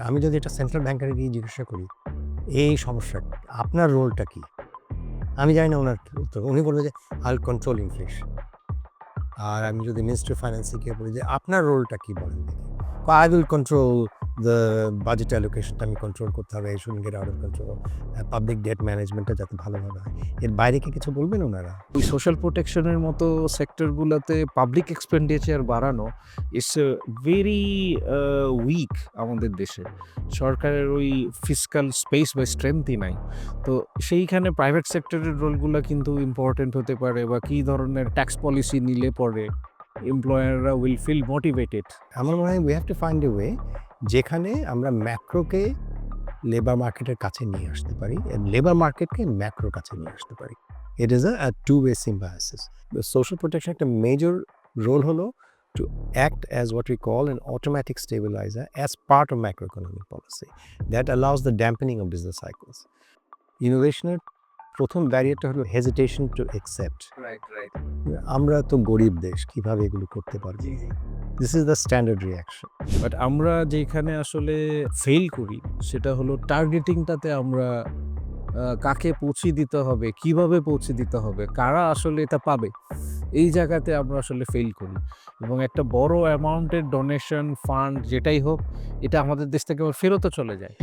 আমি যদি এটা সেন্ট্রাল ব্যাংকারে গিয়ে জিজ্ঞাসা করি, এই সমস্যা, আপনার রোলটা কি? আমি জানি না ওনার উত্তর। উনি বলবে যে আল কন্ট্রোল ইনফ্লেশন আর আমি যদি মিনিস্ট্রি ফাইন্যান্সে গিয়ে বলি যে, আপনার রোলটা কি? বলেন। দেখি I will control the budget অ্যালোকেশনটা আমি কন্ট্রোল করতে হবে এই শুন get out of control public debt ম্যানেজমেন্টটা যাতে ভালোভাবে হয়। এর বাইরে কি কিছু বলবেন ওনারা? ওই সোশ্যাল প্রোটেকশনের মতো সেক্টরগুলোতে পাবলিক এক্সপেন্ডিচার বাড়ানো ইটস ভেরি উইক আমাদের দেশে। সরকারের ওই ফিজিক্যাল স্পেস বা স্ট্রেংথই নাই। তো সেইখানে প্রাইভেট সেক্টরের রোলগুলো কিন্তু ইম্পর্টেন্ট হতে পারে বা কী ধরনের ট্যাক্স পলিসি নিলে পরে এমপ্লয়াররা উইল ফিল মোটিভেটেড আমার মনে হয় we have to find a way যেখানে আমরা ম্যাক্রোকে লেবার মার্কেটের কাছে নিয়ে আসতে পারি লেবার মার্কেটকে ম্যাক্রোর কাছে নিয়ে আসতে পারি। It is a two way symbiosis social protection একটা মেজর রোল হলো to act as what we call an automatic stabiliser as part of macro economic policy that allows the dampening of business cycles ইনোভেশনের প্রথম ব্যারিয়ারটা হলো hesitation to accept right right আমরা তো গরিব দেশ কীভাবে এগুলো করতে পারব? This is the standard reaction but আমরা যেখানে আসলে ফেল করি, সেটা হলো টার্গেটিংটাতে আমরা কাকে পৌঁছে দিতে হবে, কীভাবে পৌঁছে দিতে হবে, কারা আসলে এটা পাবে, এই জায়গাতে আমরা আসলে ফেল করি। এবং একটা বড় অ্যামাউন্টের ডোনেশন ফান্ড যেটাই হোক, এটা আমাদের দেশ থেকে ফেরতও চলে যায়।